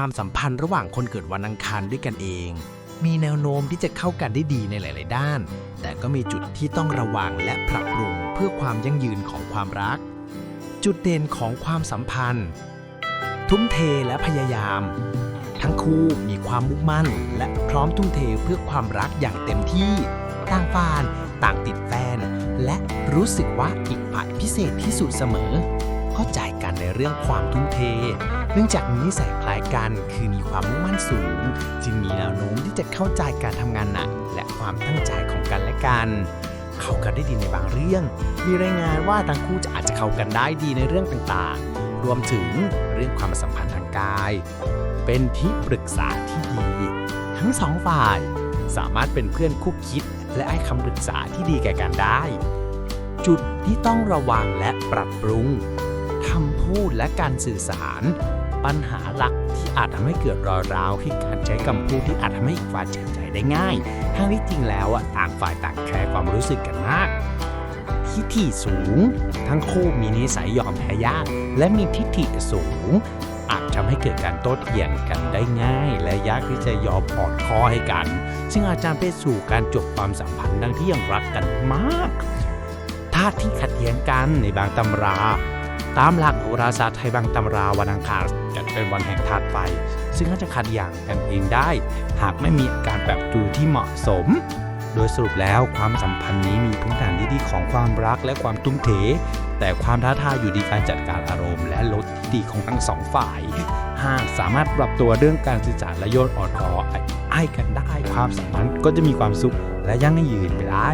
ความสัมพันธ์ระหว่างคนเกิดวันอังคารด้วยกันเอง มีแนวโน้มที่จะเข้ากันได้ดีในหลาย ๆ ด้าน แต่ก็มีจุดที่ต้องระวังและปรับปรุงเพื่อความยั่งยืนของความรัก จุดเด่นของความสัมพันธ์ ทุ่มเทและพยายาม ทั้งคู่มีความมุ่งมั่น และพร้อมทุ่มเทเพื่อความรักอย่างเต็มที่ต่างฝ่ายต่างติดแฟน และรู้สึกว่าอีกฝ่ายพิเศษที่สุดเสมอ เข้าใจกันในเรื่องความทุ่มเท นื่องจากมีนิสัยคล้ายกันคือมีความมุ่งมั่นสูง จึงมีแนวโน้มที่จะเข้าใจการทำงานหนักและความตั้งใจของกันและกัน เข้ากันได้ดีในบางเรื่อง มีรายงานว่าทั้งคู่จะอาจจะเข้ากันได้ดีในเรื่องต่างๆ รวมถึงเรื่องความสัมพันธ์ทางกาย เป็นที่ปรึกษาที่ดี ทั้งสองฝ่าย สามารถเป็นเพื่อนคู่คิด และให้คำปรึกษาที่ดีแก่กันได้ จุดที่ต้องระวังและปรับปรุงคำพูดและการสื่อสาร ปัญหาหลักที่อาจทำให้เกิดรอยร้าวคือการใช้คำพูดที่อาจทำให้อีกฝ่ายเจ็บใจได้ง่าย ทั้งที่จริงแล้วอะต่างฝ่ายต่างแคร์ความรู้สึกกันมาก ทิฐิสูง ทั้งคู่มีนิสัยยอมแพ้ยาก และมีทิฐิสูง อาจทำให้เกิดการโต้เถียงกันได้ง่าย และยากที่จะยอมอ่อนข้อให้กัน ซึ่งอาจจะไปสู่การจบความสัมพันธ์ดังที่ยังรักกันมากธาตุที่ขัดแย้งกันในบางตำรา ตามหลักโหราศาสตร์ไทยบางตำราวันอังคารจัดเป็นวันแห่งธาตุไฟ ซึ่งอาจจะขัดอย่างกันเองได้ หากไม่มีอาการแบบดูที่เหมาะสม โดยสรุปแล้วความสัมพันธ์นี้มีพื้นฐานที่ดีของความรักและความทุ่มเท แต่ความท้าทายอยู่ที่การจัดการอารมณ์ และลดที่ดีของทั้งสองฝ่าย หากสามารถปรับตัวเรื่องการสื่อสารและโยนอ่อนคอให้กันได้ ความสัมพันธ์ก็จะมีความสุขและยั่งยืนไปได้